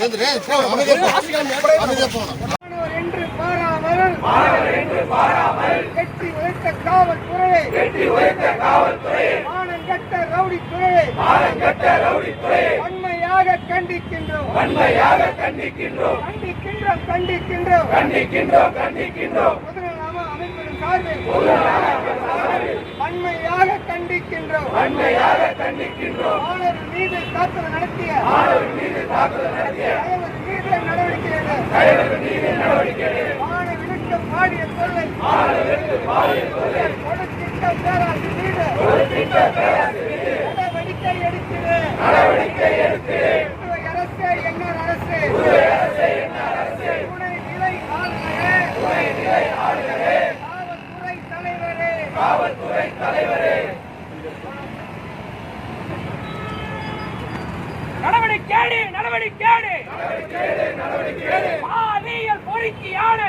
என்று பாராமல் மாணவர் கட்டி உழைத்த காவல்துறையை கட்டி உழைத்த காவல்துறையை மானம் கட்ட ரவுடி துறையை மானம் கட்ட ரவுடி துறையை வன்மையாக கண்டிக்கின்றோம். வன்மையாக கண்டிக்கின்றோம். கண்டிக்கின்றோம் கண்டிக்கின்றோம். கண்டிக்கின்றோம் கண்டிக்கின்றோம். பொதுநல அமைப்பின் சார்பில் கண்டிக்கின்றோம் வன்மையாக கண்டிக்கின்றோம் மாணவர் மீது தாக்குதல் நடத்திய மாணவர் மீது தாக்குதல் நடத்திய தலைவர் மீது நடவடிக்கை எடு மாணவர்களுக்கு பாடிய சொல்லை கொடுத்திட்ட பேராசி மீது நடவடிக்கை எடுக்கிறது நடவடிக்கை எடுக்கிறது அரசு என்ன அரசு. துணை நிலை ஆளுநரே. துணை நிலை ஆளுநரே. காவல்துறை தலைவரே. காவல்துறை தலைவரே. நடவடிக்கை நடவடிக்கை பாலியல் பொறுக்கியான